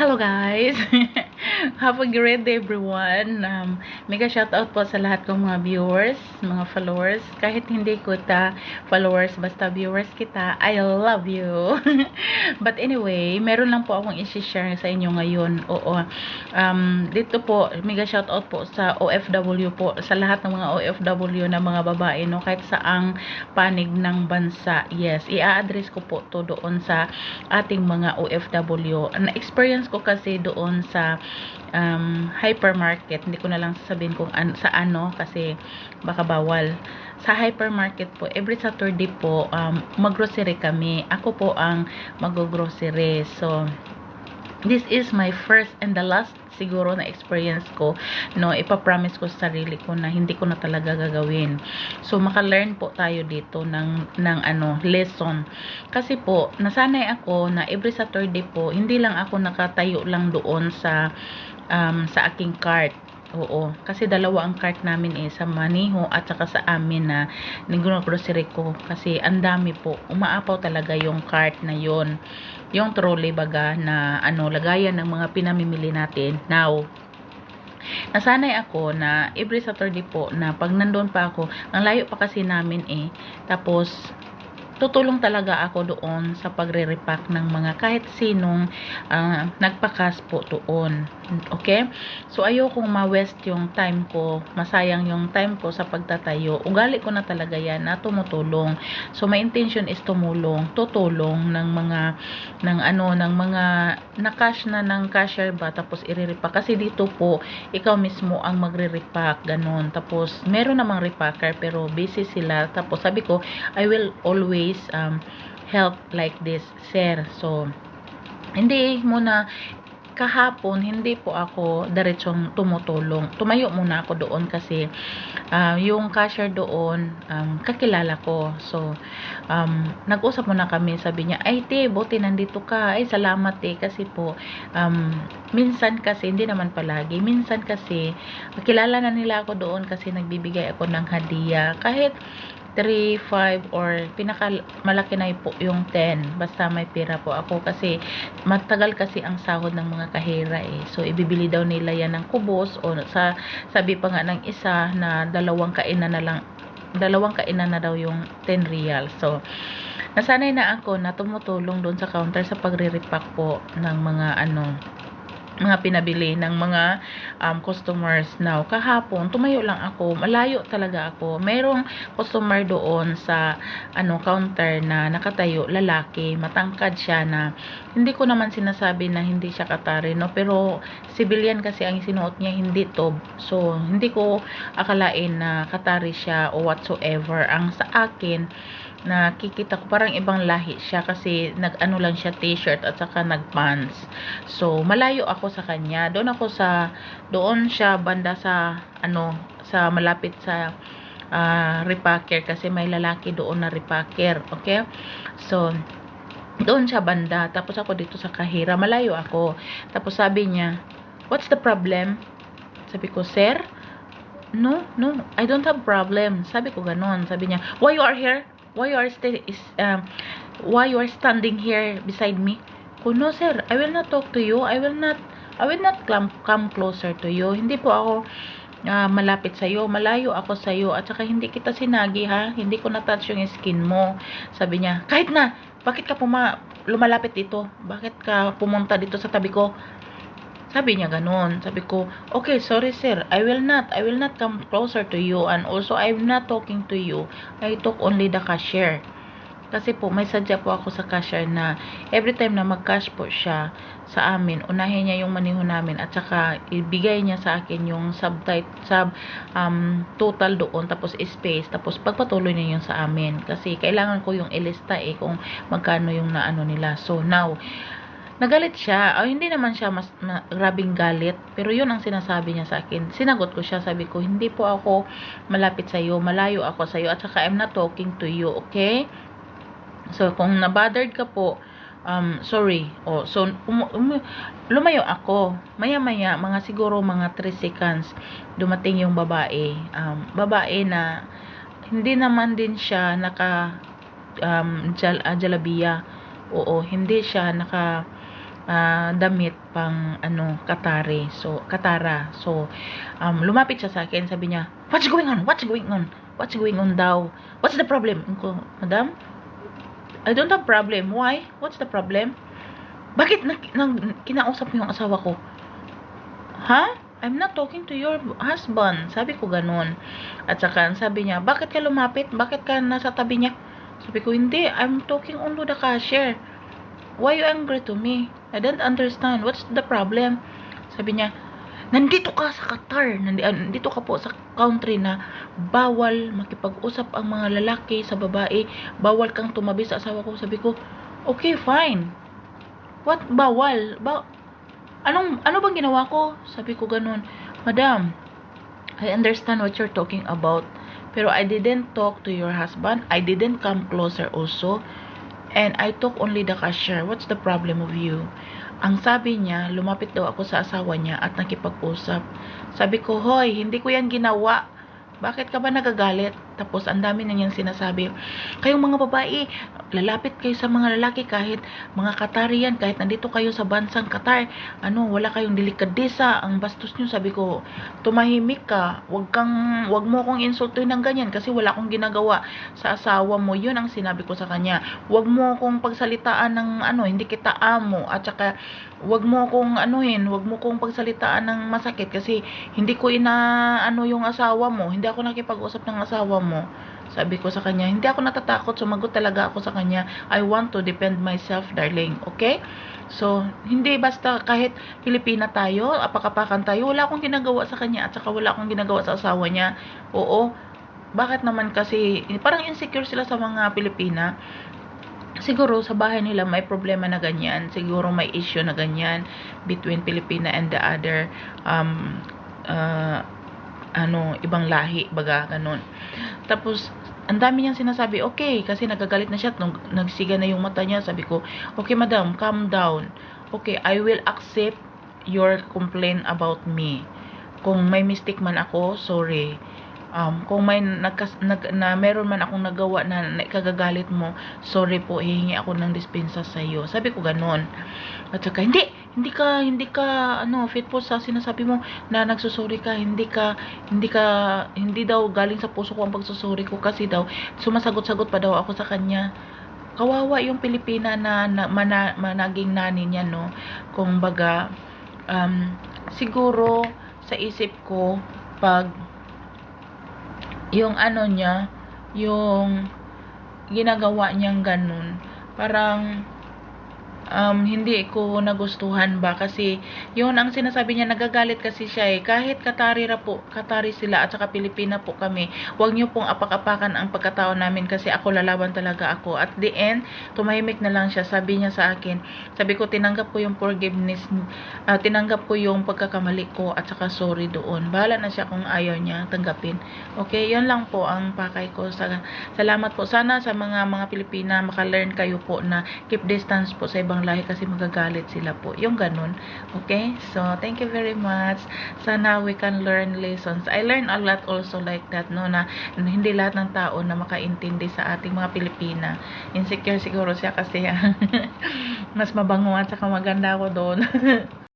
Hello guys! Have a great day everyone. Um, mega shoutout po sa lahat kong mga viewers, mga followers. Kahit hindi ko ta followers, basta viewers kita, I love you. But anyway, meron lang po akong i-share sa inyo ngayon. Oo. Um, dito po, mega shoutout po sa OFW po, sa lahat ng mga OFW na mga babae, no? kahit saang panig ng bansa. Yes, i-address ko po to doon sa ating mga OFW. Na-experience ko kasi doon sa um, hypermarket. Hindi ko na lang sasabihin kung an sa ano kasi baka bawal. Sa hypermarket po, every Saturday po, um, mag-grocery kami. Ako po ang mag-grocery. So, this is my first and the last siguro na experience ko no ipapromise ko sa sarili ko na hindi ko na talaga gagawin. So maka-learn po tayo dito ng ng ano lesson. Kasi po nasanay ako na every Saturday po hindi lang ako nakatayo lang doon sa um, sa aking cart Oo, kasi dalawa ang cart namin eh, sa Maniho at saka sa amin na grocery ko. Kasi ang dami po, umaapaw talaga yung cart na yon Yung trolley baga na ano, lagayan ng mga pinamimili natin. Now, nasanay ako na every Saturday po na pag nandun pa ako, ang layo pa kasi namin eh. Tapos, tutulong talaga ako doon sa pagre-repack ng mga kahit sinong uh, nagpakas po doon. Okay? So, ayokong ma-west yung time ko, masayang yung time ko sa pagtatayo. Ugali ko na talaga yan na tumutulong. So, my intention is tumulong, tutulong ng mga, ng ano, ng mga na-cash na ng cashier ba, tapos i-repack. Kasi dito po, ikaw mismo ang magre-repack, ganun. Tapos, meron namang repacker, pero busy sila. Tapos, sabi ko, I will always always um, help like this, sir. So, hindi muna kahapon hindi po ako diretsong tumutulong. Tumayo muna ako doon kasi uh, yung cashier doon um, kakilala ko. So um, nag-usap muna kami, sabi niya, "Ay, te, buti nandito ka. Ay, salamat te kasi po um, minsan kasi hindi naman palagi. Minsan kasi kilala na nila ako doon kasi nagbibigay ako ng hadiah. Kahit 3, 5, or pinaka malaki na po yung 10. Basta may pera po ako kasi matagal kasi ang sahod ng mga kahera eh. So, ibibili daw nila yan ng kubos o sa, sabi pa nga ng isa na dalawang kainan na lang dalawang kainan na daw yung 10 real. So, nasanay na ako na tumutulong doon sa counter sa pagre-repack po ng mga ano mga pinabili ng mga um, customers now. Kahapon, tumayo lang ako. Malayo talaga ako. Merong customer doon sa ano counter na nakatayo, lalaki. Matangkad siya na hindi ko naman sinasabi na hindi siya katari, no? Pero civilian kasi ang sinuot niya, hindi to. So, hindi ko akalain na katari siya o whatsoever. Ang sa akin, nakikita ko parang ibang lahi siya kasi nag-ano lang siya t-shirt at saka nag-pants. So, malayo ako sa kanya. Doon ako sa, doon siya banda sa, ano, sa malapit sa uh, repacker kasi may lalaki doon na repacker. Okay? So, doon siya banda. Tapos ako dito sa kahira. Malayo ako. Tapos sabi niya, what's the problem? Sabi ko, sir, no, no, I don't have problem. Sabi ko ganon. Sabi niya, why you are here? why you are stay is um why you are standing here beside me ko no sir I will not talk to you I will not I will not come, come closer to you hindi po ako uh, malapit sa iyo malayo ako sa iyo at saka hindi kita sinagi ha hindi ko na touch yung skin mo sabi niya kahit na bakit ka puma lumalapit dito bakit ka pumunta dito sa tabi ko sabi niya ganun. Sabi ko, okay, sorry sir. I will not. I will not come closer to you. And also, I'm not talking to you. I talk only the cashier. Kasi po, may sadya po ako sa cashier na every time na mag-cash po siya sa amin, unahin niya yung maniho namin at saka ibigay niya sa akin yung sub, sub um, total doon, tapos space, tapos pagpatuloy niya yung sa amin. Kasi kailangan ko yung ilista eh kung magkano yung naano nila. So, now, Nagalit siya. Oh, hindi naman siya mas ma, grabing galit. Pero yun ang sinasabi niya sa akin. Sinagot ko siya. Sabi ko, hindi po ako malapit sa iyo. Malayo ako sa iyo. At saka, I'm not talking to you. Okay? So, kung nabothered ka po, um, sorry. Oh, so, um, um, lumayo ako. Maya-maya, mga siguro mga 3 seconds, dumating yung babae. Um, babae na, hindi naman din siya naka, um, jal, uh, jalabiya. Oo, hindi siya naka, ah, damit pang ano katari so katara so um, lumapit siya sa akin sabi niya what's going on what's going on what's going on daw what's the problem ko madam I don't have problem. Why? What's the problem? Bakit na, na, kinausap mo yung asawa ko? Ha I'm not talking to your husband. Sabi ko ganun. At saka sabi niya bakit ka lumapit? Bakit ka nasa tabi niya? Sabi ko hindi. I'm talking on to the cashier. Why you angry to me? I don't understand. What's the problem? Sabi niya, nandito ka sa Qatar. Ah, nandito ka po sa country na bawal makipag-usap ang mga lalaki sa babae. Bawal kang tumabi sa asawa ko. Sabi ko, okay, fine. What? Bawal? Ba Anong, ano bang ginawa ko? Sabi ko ganun, Madam, I understand what you're talking about. Pero I didn't talk to your husband. I didn't come closer also. And I took only the cashier. What's the problem of you? Ang sabi niya, lumapit daw ako sa asawa niya at nakipag-usap. Sabi ko, hoy, hindi ko yan ginawa. Bakit ka ba nagagalit? Tapos, ang dami na niyang sinasabi. Kayong mga babae, lalapit kayo sa mga lalaki kahit mga Qatari yan, kahit nandito kayo sa bansang Qatar. Ano, wala kayong delikadesa. Ang bastos niyo, sabi ko, tumahimik ka. Wag kang, wag mo akong insultuin ng ganyan kasi wala akong ginagawa sa asawa mo. Yun ang sinabi ko sa kanya. Wag mo akong pagsalitaan ng ano, hindi kita amo. At saka, wag mo akong anuhin, wag mo akong pagsalitaan ng masakit kasi hindi ko ina ano yung asawa mo. Hindi ako nakipag-usap ng asawa mo. Sabi ko sa kanya, hindi ako natatakot, sumagot talaga ako sa kanya. I want to defend myself, darling. Okay? So, hindi basta kahit Pilipina tayo, apakapakan tayo, wala akong ginagawa sa kanya at saka wala akong ginagawa sa asawa niya. Oo, bakit naman kasi, parang insecure sila sa mga Pilipina. Siguro sa bahay nila may problema na ganyan. Siguro may issue na ganyan between Pilipina and the other um, uh, ano, ibang lahi, baga, ganun. Tapos, ang dami niyang sinasabi, okay, kasi nagagalit na siya, nung nagsiga na yung mata niya, sabi ko, okay madam, calm down. Okay, I will accept your complaint about me. Kung may mistake man ako, sorry. Um, kung may nagkas, nag, na meron man akong nagawa na, na kagagalit mo, sorry po, hihingi ako ng dispensa sa iyo. Sabi ko ganun. At saka, hindi, hindi ka, hindi ka, ano, fit po sa sinasabi mo na nagsusuri ka, hindi ka, hindi ka, hindi daw galing sa puso ko ang pagsusuri ko kasi daw, sumasagot-sagot pa daw ako sa kanya. Kawawa yung Pilipina na, na mana, managing nani niya, no? Kung baga, um, siguro, sa isip ko, pag, yung ano niya, yung ginagawa niyang ganun, parang um, hindi ko nagustuhan ba? Kasi yun ang sinasabi niya nagagalit kasi siya eh. Kahit Katari ra po Katari sila at saka Pilipina po kami wag niyo pong apak-apakan ang pagkatao namin kasi ako lalaban talaga ako. At the end tumahimik na lang siya sabi niya sa akin. Sabi ko tinanggap ko yung forgiveness uh, tinanggap ko yung pagkakamali ko at saka sorry doon. Bahala na siya kung ayaw niya tanggapin. Okay yun lang po ang pakay ko. Sa, salamat po. Sana sa mga mga Pilipina makalearn kayo po na keep distance po sa ibang lahi kasi magagalit sila po. Yung ganun. Okay? So, thank you very much. Sana we can learn lessons. I learn a lot also like that, no, na hindi lahat ng tao na makaintindi sa ating mga Pilipina. Insecure siguro siya kasi mas mabango at saka maganda ako doon.